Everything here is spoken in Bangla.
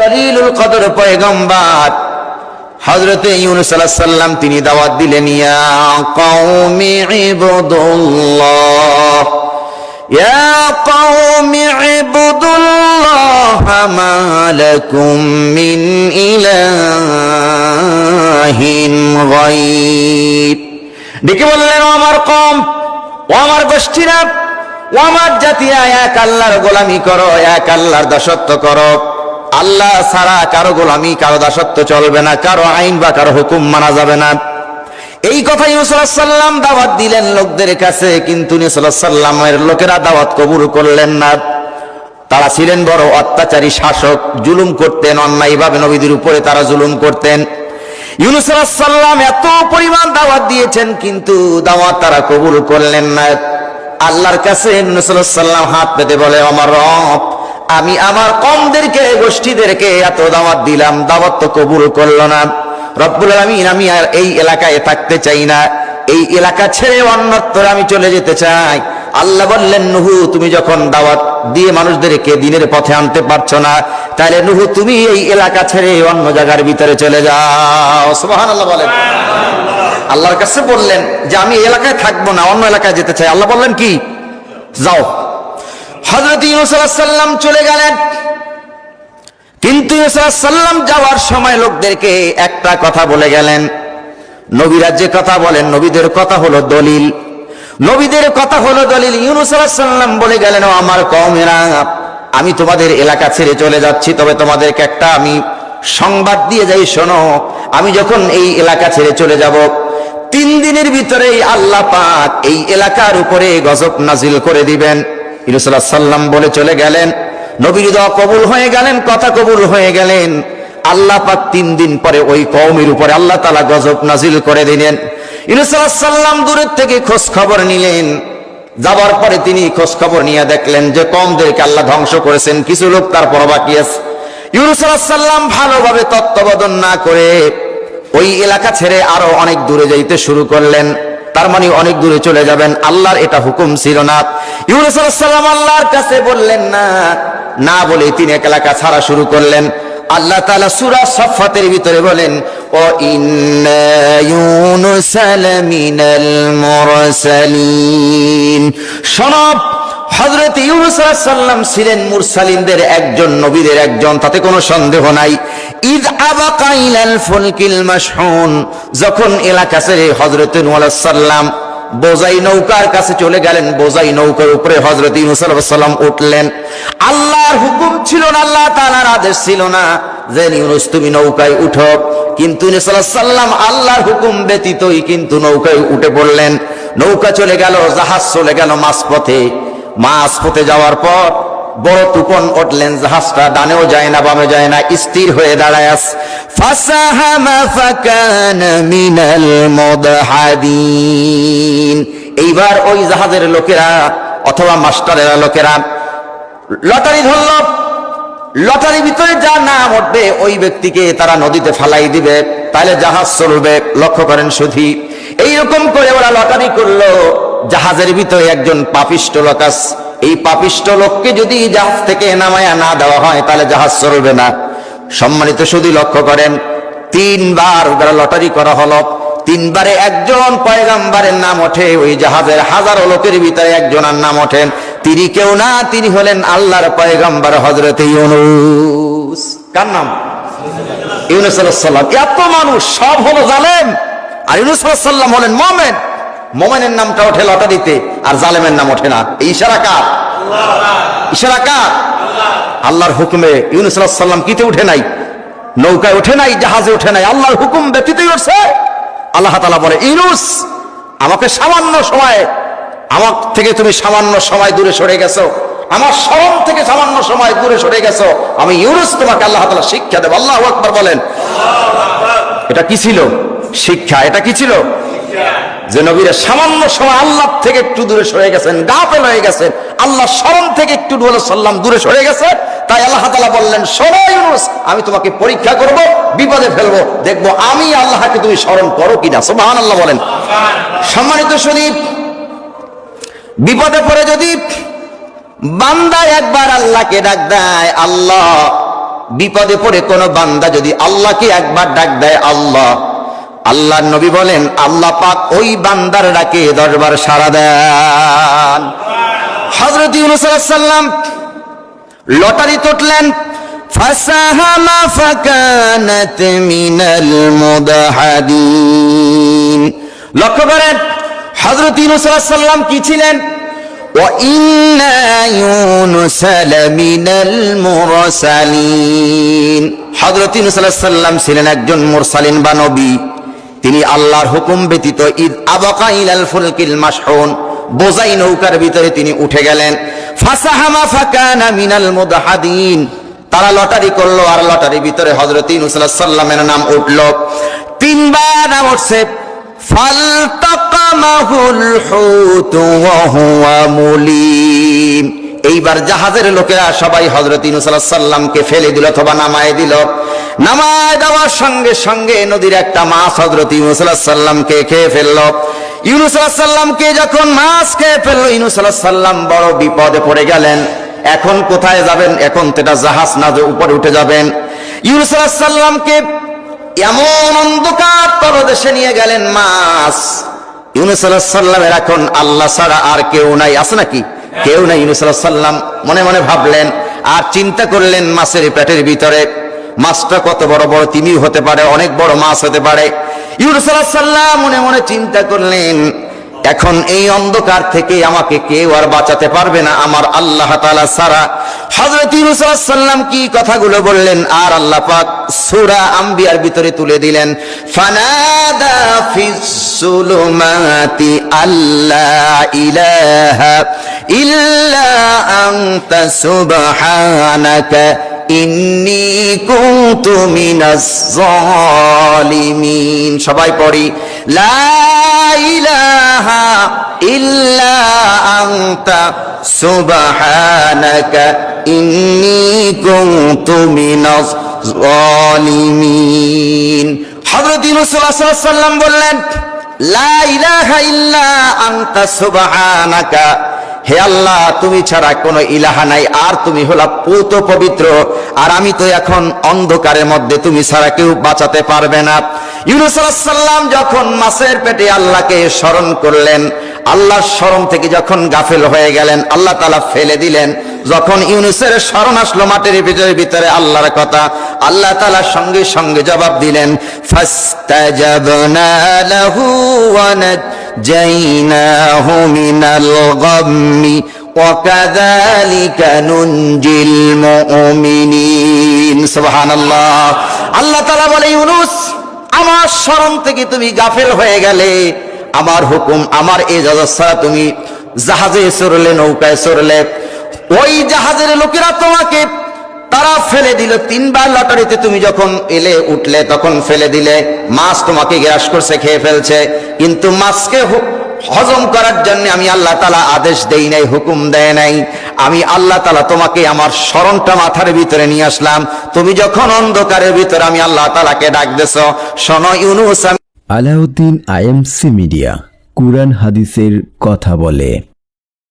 জলিলুল কদর পয়গম্বর। হযরত ইউনূস তিনি দাওয়াত দিলেন, ইয়া ডেকে বললেন আমার কম ও আমার গোষ্ঠীরা, ও আমার জাতিয়া এক আল্লাহর গোলামি করো, এক আল্লাহর দাসত্ব করো। আল্লাহ ছাড়া কারও গোলামি, কারও দাসত্ব চলবে না, কারও আইন বা কারও হুকুম মানা যাবে না। এই কথা ইউসাল্লাম দাওয়াত দিলেন লোকদের কাছে, কিন্তু সাল্লামের লোকেরা দাওয়াত কবুল করলেন না। তারা ছিলেন বড় অত্যাচারী শাসক, জুলুম করতেন অন্যায় অন্যায়ভাবে নবীদের উপরে তারা জুলুম করতেন। ইউনুস সাল্লাম এত পরিমাণ দাওয়াত দিয়েছেন, কিন্তু দাওয়াত তারা কবুল করলেন না। আল্লাহর কাছে ইউনুস সাল্লাম হাত পেতে বলে আমার রব আমি আমার কমদেরকে, গোষ্ঠীদেরকে এত দাওয়াত দিলাম, দাওয়াত তো কবুল করল না। রব্বুল আলামিন, আমি আর এই এলাকায় থাকতে চাই না। এই এলাকা ছেড়ে অন্যত্র আমি চলে যেতে চাই। আল্লাহ বললেন, নুহু, তুমি যখন দাওয়াত দিয়ে মানুষদেরকে দিনের পথে আনতে পারছ না, তাহলে নুহু, তুমি এই এলাকা ছেড়ে অন্য জায়গার ভিতরে চলে যাও। সুবহানাল্লাহ বলেন। আল্লাহর কাছে বললেন যে, আমি এলাকায় থাকব না, অন্য এলাকায় যেতে চাই। আল্লাহ বললেন কি? যাও। হজরত ইউসাল্লাম চলে গেলেন। কিন্তু ইউসাল্লাম যাওয়ার সময় লোকদেরকে একটা কথা বলে গেলেন। নবীরা যে কথা বলেন, নবীদের কথা হলো দলিল। নবীদের কথা হলো দলিল। ইউনুস সাল্লাম বলে গেলেন, ও আমার কমেরা আমি তোমাদের এলাকা ছেড়ে চলে যাচ্ছি, তবে তোমাদেরকে একটা আমি সংবাদ দিয়ে যাই, শোনো। আমি যখন এই এলাকা ছেড়ে চলে যাব, তিন দিনের ভিতরেই আল্লাহ পাক এই এলাকার উপরে গজব নাজিল করে দিবেন। ইরুসাল্লাহ সাল্লাম বলে চলে গেলেন। নবীর দোয়া কবুল হয়ে গেলেন, কথা কবুল হয়ে গেলেন। আল্লাহ পাক তিন দিন পরে ওই কৌমের উপরে আল্লাহ তালা গজব নাজিল করে দিলেন। ইরুসাল্লাম দূরের থেকে খোঁজ খবর নিলেন। যাবার পরে তিনি খোঁজ খবর নিয়ে দেখলেন যে কমদেরকে আল্লাহ ধ্বংস করেছেন, কিছু লোক তারপর বাকি আছে। ইউনুসাল্লাম ভালোভাবে তত্ত্বাবধান না করে ওই এলাকা ছেড়ে আরও অনেক দূরে যাইতে শুরু করলেন। তার মানে অনেক দূরে চলে যাবেন, আল্লাহর এটা হুকুম ছিল না। ইউনুসাল্লাম আল্লাহর কাছে বললেন, না না বলে তিনি এক এলাকা ছাড়া শুরু করলেন। আল্লাহ তালা সূরা সফাতের ভিতরে বলেন ও ইন্না ইউনুস লামিনাল মুরসালিন। শোনব হযরত ইউনুস সালাম ছিলেন মুরসালিনদের একজন, নবীদের একজন, তাতে কোনো সন্দেহ নাই। ইদ আবাকা ইলাল ফুলকিল মাশহুন। যখন এলাকা ছেড়ে আলাইহিস সালাম বোজাই নৌকার কাছে চলে গেলেন বোজাই নৌকার উপরে হজরত ইউনুসাল্লাম উঠলেন। আল্লাহর হুকুম ছিল না, আল্লাহ তাআলার আদেশ ছিল না যে, ইউনুস, তুমি নৌকায় উঠো। কিন্তু সাল্লাম আল্লাহর হুকুম ব্যতীতই কিন্তু নৌকায় উঠে পড়লেন। নৌকা চলে গেল, জাহাজ চলে গেল মাঝপথে। মাঝপথে যাওয়ার পর বড় তুপন উঠলেন, জাহাজটা ডানেও যায় না, বামে যায় না, স্থির হয়ে দাঁড়ায় আস ফাসাহামা ফাকানা মিনাল মুদহাদিন এইবার ওই জাহাজের লোকেরা অথবা মাস্টারেরা লোকেরা লটারি ধরল। লটারির ভিতরে যা নাম উঠবে, ওই ব্যক্তিকে তারা নদীতে ফালাই দিবে। তাহলে জাহাজ চলবে। লক্ষ্য করেন সুধি। এইরকম করে ওরা লটারি করল। জাহাজের ভিতরে একজন পাপিষ্ট লোক এই পাপিষ্ট লোককে যদি জাহাজ থেকে নামায়া না দেওয়া হয়, তাহলে জাহাজ চলবে না। সম্মানিত শুধু লক্ষ্য করেন তিনবার ওরা লটারি করা হলো তিনবারে একজন পয়গাম্বারের নাম ওঠে ওই জাহাজের হাজারো লোকের ভিতরে একজনের নাম ওঠেন। তিনি কেউ না তিনি হলেন আল্লাহর পয়গাম্বার হজরত ইউনুস। কার নাম? ইউনুস আলাইহিস এত মানুষ সব হলো জালেম। আর ইউনুস হলেন মোমেন। মোমেনের নামটা ওঠে লটারিতে আর জালেমের নাম ওঠে না। এই ইশারা কার? ইশারা কার? আল্লাহর হুকুমে ইউনুস সালাম কিতে উঠে নাই? নৌকায় ওঠে নাই, জাহাজে ওঠে নাই, আল্লাহর হুকুম ব্যতীতই উঠছে। আল্লাহ তালা বলে, ইউনুস, আমাকে সামান্য সময়, আমার থেকে তুমি সামান্য সময় দূরে সরে গেছো। আমার স্মরণ থেকে সামান্য সময় দূরে সরে গেছো। আমি ইউনুস তোমাকে আল্লাহ তালা শিক্ষা দেবো। আল্লাহ আকবার বলেন। এটা কি ছিল? শিক্ষা। এটা কি ছিল? যে নবীরা সামান্য সময় আল্লাহ থেকে একটু দূরে সরে গেছেন, গাফেল হয়ে গেছেন, আল্লাহ স্মরণ থেকে একটু সাল্লাম দূরে সরে গেছে। তাই আল্লাহ তালা বললেন ইউনুস, আমি তোমাকে পরীক্ষা করব, বিপদে ফেলব, দেখব আমি আল্লাহকে তুমি স্মরণ করো কিনা। সোহান আল্লাহ বলেন। সম্মানিত শরীফ বিপদে পড়ে যদি বান্দা একবার আল্লাহকে ডাক দেয়, আল্লাহ, বিপদে পড়ে কোনো বান্দা যদি আল্লাহকে একবার ডাক দেয়, আল্লাহ আল্লাহ নবী বলেন আল্লাহ পাক ওই বান্দার ডাকে দশবার সারা দেন হজরত ইউনুস আলাইহিস সালাম লটারি তুটলেন فساهم فكانت من المدحدين লক্ষ্য করেন হযরত ইউনূস আলাইহিস সালাম কি ছিলেন وإن يونس لمن المرسلين হযরত ইউনূস আলাইহিস সালাম ছিলেন একজন মুরসালিন বা নবী তিনি আল্লাহর হুকুম ব্যতীত ঈদ আবাকা ইলাল ফুলকিল মাশহুন বোঝাই নৌকার ভিতরে তিনি উঠে গেলেন। ফাসাহামা ফাকানা মিনাল মুদহাদিন তারা লটারি করল আর লটারির ভিতরে আলাইহিস সালামের নাম উঠল। তিনবার নাম উঠছে, ফালতাকামাহুল হুত ওয়া হুয়া মুলিম এইবার জাহাজের লোকেরা সবাই আলাইহিস সালামকে ফেলে দিল অথবা নামায় দিল। নামায় দেওয়ার সঙ্গে সঙ্গে নদীর একটা মাছ আলাইহিস সালামকে খেয়ে ফেলল। সালামকে যখন মাছ খেয়ে ফেলল সালাম বড় বিপদে পড়ে গেলেন। এখন কোথায় যাবেন? এখন তো এটা জাহাজ না, যে উপরে উঠে যাবেন। ইউনুস আলাইহিস সালামকে এমন অন্ধকার তলদেশে নিয়ে গেলেন মাছ। ইউনুস আলাইহিস এখন আল্লাহ ছাড়া আর কেউ নাই। আছে নাকি? কেউ নাই ইউনুস সালাম মনে মনে ভাবলেন, আর চিন্তা করলেন মাছের পেটের ভিতরে। মাছটা কত বড় বড় তিমি হতে পারে, অনেক বড় মাছ হতে পারে। ইউনুস সালাম মনে মনে চিন্তা করলেন, এখন এই অন্ধকার থেকে আমাকে কেউ আর বাঁচাতে পারবে না, আমার আল্লাহ ছাড়া। হযরত ইউনুস কি কথাগুলো বললেন, আর আল্লাহ পাক সূরা আম্বিয়ার ভিতরে তুলে দিলেন, ফানাদা ফিস সুলুমাতি আল্লা ইলাহা ইল্লা আনতা সুবহানাকা, ইন্নি কুনতু মিনাজ জালিমিন। সবাই পড়ি, লা ইলাহা ইল্লা আনতা সুবহানাকা, ইন্নি কুনতু মিনাজ জালিমিন। হযরত ইউনূস আলাইহিস সালাম বললেন, লা ইলাহা ইল্লা আনতা সুবহানাকা হে আল্লাহ, তুমি ছাড়া কোনো ইলাহা নাই, আর তুমি হলা পুত পবিত্র। আর আমি তো এখন অন্ধকারের মধ্যে, তুমি ছাড়া কেউ বাঁচাতে পারবে না। ইউনুস যখন মাছের পেটে আল্লাহকে স্মরণ করলেন, আল্লাহর স্মরণ থেকে যখন গাফেল হয়ে গেলেন, আল্লাহ তাআলা ফেলে দিলেন। যখন ইউনুসের স্মরণ আসলো মাটির ভিতরে ভিতরে আল্লাহর কথা, আল্লাহ তাআলা সঙ্গে সঙ্গে জবাব দিলেন, ফাস্তাজাবনা লাহু ওয়া নাজাইনাহু মিনাল গাম্মি وكذلك ننجي المؤمنين سبحان الله আল্লাহ তাআলা বলে ইউনুস আমার স্মরণ থেকে তুমি গাফেল হয়ে গেলে আমার হুকুম আমার এই ছাড়া তুমি জাহাজে চড়লে নৌকায় চড়লে ওই জাহাজের লোকেরা তোমাকে তারা ফেলে দিল তিনবার লটারিতে। তুমি যখন এলে, উঠলে, তখন ফেলে দিলে। মাছ তোমাকে গ্রাস করছে, খেয়ে ফেলছে। কিন্তু মাছকে হজম করার জন্য আমি আল্লাহ তালা আদেশ দেই নাই, হুকুম দেয় নাই। আমি আল্লাহ তালা তোমাকে আমার স্মরণটা মাথার ভিতরে নিয়ে আসলাম। তুমি যখন অন্ধকারের ভিতরে, আমি আল্লাহ তালাকে ডাক দেছ। শোনো ইউনুস আলাউদ্দিন আইএমসি মিডিয়া, কুরআন হাদিসের কথা বলে।